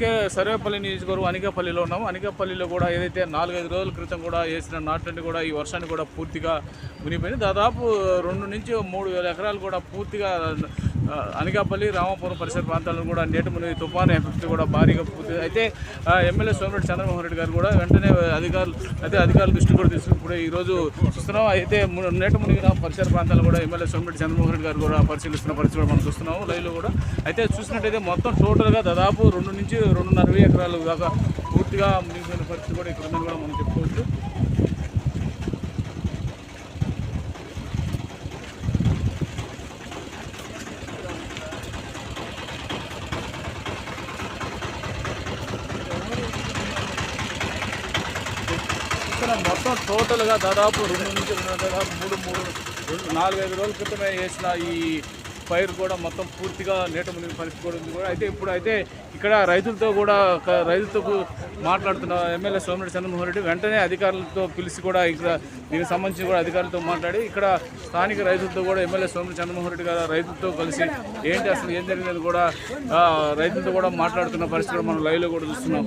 అందుకే సర్వేపల్లి నియోజకవర్గం అనికాపల్లిలో ఉన్నాము. అనికాపల్లిలో కూడా ఏదైతే నాలుగైదు రోజుల క్రితం కూడా వేసిన నాట్లన్నీ కూడా ఈ వర్షాన్ని కూడా పూర్తిగా మునిగిపోయింది. దాదాపు రెండు నుంచి మూడు వేల ఎకరాలు కూడా పూర్తిగా అనికాపల్లి అనకాపల్లి రామాపురం పరిసర ప్రాంతాలను కూడా నేటి మునిగి తుఫాను ఎఫెక్ట్ కూడా భారీగా పూర్తి అయితే ఎమ్మెల్యే సోమిరెడ్డి చంద్రమోహన్ రెడ్డి గారు కూడా వెంటనే అధికారులు అయితే అధికారుల దృష్టి కూడా తీసుకుని ఈరోజు చూస్తున్నాం. అయితే నేటి మునిగిన పరిసర ప్రాంతాలు కూడా ఎమ్మెల్యే సోమిరెడ్డి చంద్రమోహన్ రెడ్డి గారు కూడా పరిశీలిస్తున్న పరిస్థితి కూడా మనం చూస్తున్నాము లైవ్లో కూడా. అయితే చూసినట్టయితే మొత్తం టోటల్గా దాదాపు రెండు నుంచి రెండున్నర వెయ్యి ఎకరాలు దాకా పూర్తిగా మునిగిపోయిన పరిస్థితి కూడా ఇక్కడ ఉందని కూడా మనం చెప్పుకోవచ్చు. ఇక్కడ మొత్తం టోటల్గా దాదాపు రెండు నుంచి రెండు దాదాపు మూడు మూడు నాలుగైదు రోజుల క్రితమే వేసిన ఈ పైరు కూడా మొత్తం పూర్తిగా నీట ముందు పరిస్థితి కూడా ఉంది. కూడా అయితే ఇప్పుడు అయితే ఇక్కడ రైతులతో కూడా రైతులతో మాట్లాడుతున్న ఎమ్మెల్యే సోమిరెడ్డి చంద్రమోహన్ రెడ్డి వెంటనే అధికారులతో పిలిచి కూడా ఇక్కడ దీనికి సంబంధించి కూడా అధికారులతో మాట్లాడి ఇక్కడ స్థానిక రైతులతో కూడా ఎమ్మెల్యే సోమిరెడ్డి చంద్రమోహన్ రెడ్డి గారు రైతులతో కలిసి ఏంటి అసలు ఏం జరిగిందని కూడా రైతులతో కూడా మాట్లాడుతున్న పరిస్థితి మనం లైవ్లో కూడా చూస్తున్నాం.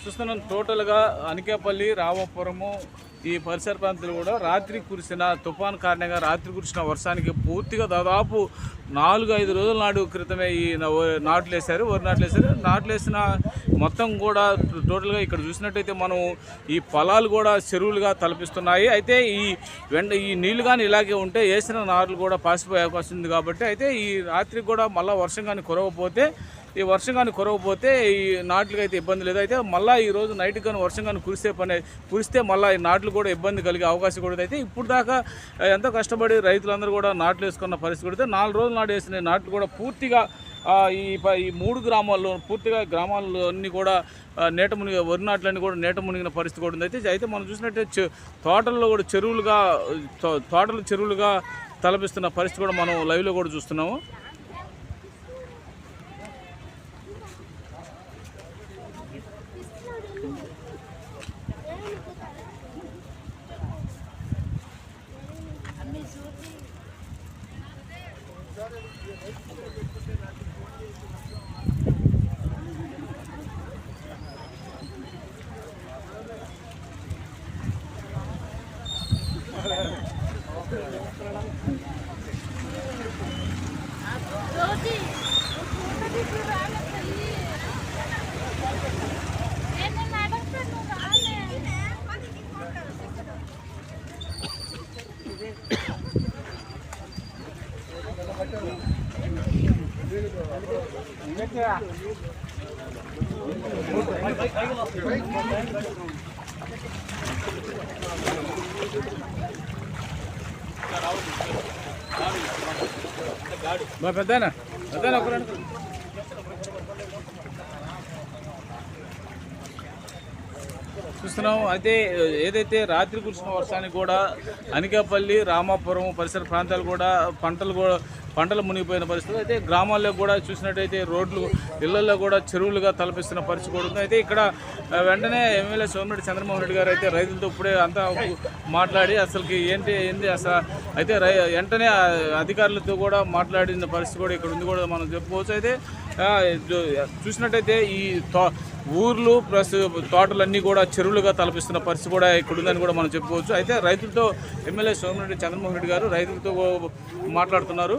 చూస్తున్నాం టోటల్గా అనకాపల్లి రామపురము ఈ పరిసర ప్రాంతాలు కూడా రాత్రి కురిసిన తుఫాన్ కారణంగా రాత్రి కురిసిన వర్షానికి పూర్తిగా దాదాపు నాలుగు ఐదు రోజుల నాడు క్రితమే ఈ నాట్లు వేశారు వరి నాట్లు వేశారు నాట్లు వేసిన మొత్తం కూడా టోటల్గా ఇక్కడ చూసినట్టయితే మనం ఈ పొలాలు కూడా చెరువులుగా తలపిస్తున్నాయి. అయితే ఈ వెంట ఈ నీళ్ళు కానీ ఇలాగే ఉంటే వేసిన నాట్లు కూడా పాసిపోయే అవకాశం ఉంది కాబట్టి అయితే ఈ రాత్రికి కూడా మళ్ళీ వర్షం కానీ కురవపోతే ఈ వర్షం కానీ కురవపోతే ఈ నాట్లకి అయితే ఇబ్బంది లేదు. అయితే మళ్ళీ ఈరోజు రోజు నైట్ కానీ వర్షం కానీ కురిస్తే పని కురిస్తే మళ్ళీ ఈ నాట్లు కూడా ఇబ్బంది కలిగే అవకాశం కూడా అయితే ఇప్పుడు దాకా ఎంతో కష్టపడి రైతులందరూ కూడా నాట్లు వేసుకున్న పరిస్థితి కూడా అయితే నాలుగు రోజులు నాటు వేసిన నాట్లు కూడా పూర్తిగా ఈ ప- ఈ మూడు గ్రామాల్లో పూర్తిగా గ్రామాల్లో అన్నీ కూడా నేట మునిగి వరి నాట్లన్నీ కూడా నేట మునిగిన పరిస్థితి కూడా ఉంది అయితే అయితే మనం చూసినట్టే తోటల్లో కూడా చెరువులుగా తో- తోటలు చెరువులుగా తలపిస్తున్న పరిస్థితి కూడా మనం లైవ్లో కూడా చూస్తున్నాము. మా పెద్దనా పెద్దనా ఒక చూస్తున్నాం అయితే ఏదైతే రాత్రి కురిసిన వర్షానికి కూడా అనకాపల్లి రామాపురం పరిసర ప్రాంతాలు కూడా పంటలు కూడా పంటలు మునిగిపోయిన పరిస్థితి. అయితే గ్రామాల్లో కూడా చూసినట్టయితే రోడ్లు ఇళ్ళలో కూడా చెరువులుగా తలపిస్తున్న పరిస్థితి కూడా ఉంది. అయితే ఇక్కడ వెంటనే ఎమ్మెల్యే సోమిరెడ్డి చంద్రమోహన్ రెడ్డి గారు అయితే రైతులతో ఇప్పుడే అంతా మాట్లాడి అసలుకి ఏంటి ఏంటి అసలు? అయితే రై వెంటనే అధికారులతో కూడా మాట్లాడిన పరిస్థితి కూడా ఇక్కడ ఉంది కూడా మనం చెప్పుకోవచ్చు. అయితే చూసినట్టయితే ఈ తో- ఊర్లు ప్లస్ తోటలన్నీ కూడా చెరువులుగా తలపిస్తున్న పరిస్థితి కూడా ఇక్కడ ఉందని కూడా మనం చెప్పుకోవచ్చు. అయితే రైతులతో ఎమ్మెల్యే సోమిరెడ్డి చంద్రమోహన్ రెడ్డి గారు రైతులతో మాట్లాడుతున్నారు.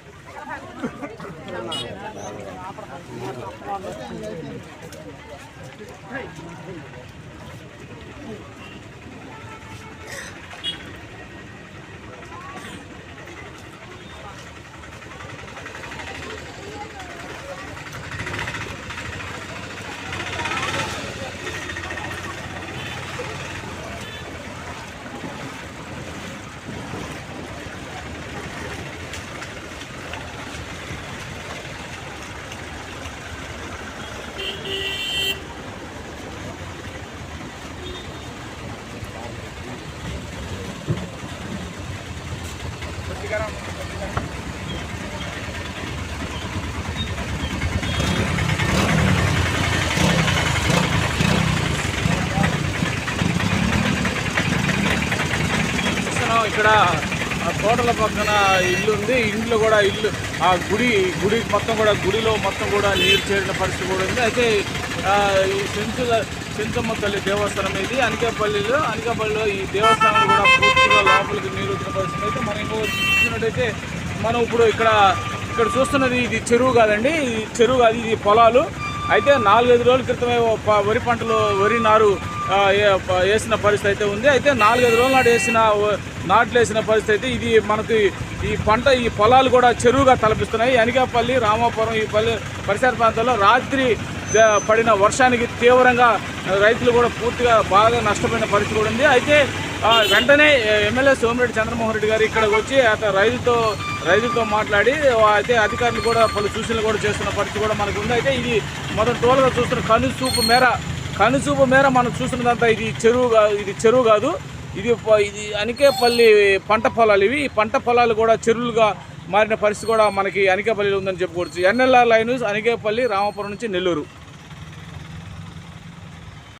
చూస్తున్నాం ఇక్కడ తోటల పక్కన ఇల్లు ఉంది. ఇంట్లో కూడా ఇల్లు ఆ గుడి గుడి మొత్తం కూడా గుడిలో మొత్తం కూడా నీరు చేరిన పరిస్థితి కూడా ఉంది. అయితే ఆ, ఈ సెంచుల సెంచమ్మ తల్లి దేవస్థానం ఇది. అనికాపల్లిలో అనికాపల్లిలో ఈ దేవస్థానం కూడా పూర్తిగా లోపలికి నీరు వచ్చిన పరిస్థితి అయితే మనం ఇంకో చూసినట్టయితే మనం ఇప్పుడు ఇక్కడ ఇక్కడ చూస్తున్నది ఇది చెరువు కాదండి. ఇది చెరువు కాదు ఇది పొలాలు. అయితే నాలుగైదు రోజుల క్రితమే వరి పంటలో వరి నారు వేసిన పరిస్థితి అయితే ఉంది. అయితే నాలుగైదు రోజుల నాడు వేసిన నాట్లు వేసిన పరిస్థితి అయితే ఇది మనకి ఈ పంట ఈ పొలాలు కూడా చెరువుగా తలపిస్తున్నాయి. అనకాపల్లి రామాపురం ఈ పల్లె పరిసర ప్రాంతాల్లో రాత్రి పడిన వర్షానికి తీవ్రంగా రైతులు కూడా పూర్తిగా బాగా నష్టపోయిన పరిస్థితి కూడా ఉంది. అయితే వెంటనే ఎమ్మెల్యే సోమిరెడ్డి చంద్రమోహన్ రెడ్డి గారు ఇక్కడికి వచ్చి అతను రైతులతో రైతులతో మాట్లాడి అయితే అధికారులు కూడా పలు సూచనలు కూడా చేస్తున్న పరిస్థితి కూడా మనకు ఉంది. అయితే ఇది మొదటి టోల్గా చూస్తున్న కనుచూపు మేర కనుచూపు మేర మనం చూసినదంతా ఇది చెరువు కా- ఇది చెరువు కాదు. ఇది ఇది అనికేపల్లి పంట పొలాలు ఇవి. ఈ పంట పొలాలు కూడా చెరువులుగా మారిన పరిస్థితి కూడా మనకి అనికేపల్లిలో ఉందని చెప్పుకోవచ్చు. ఎన్ఎల్ఆర్ లైన్ అనికేపల్లి రామపురం నుంచి నెల్లూరు.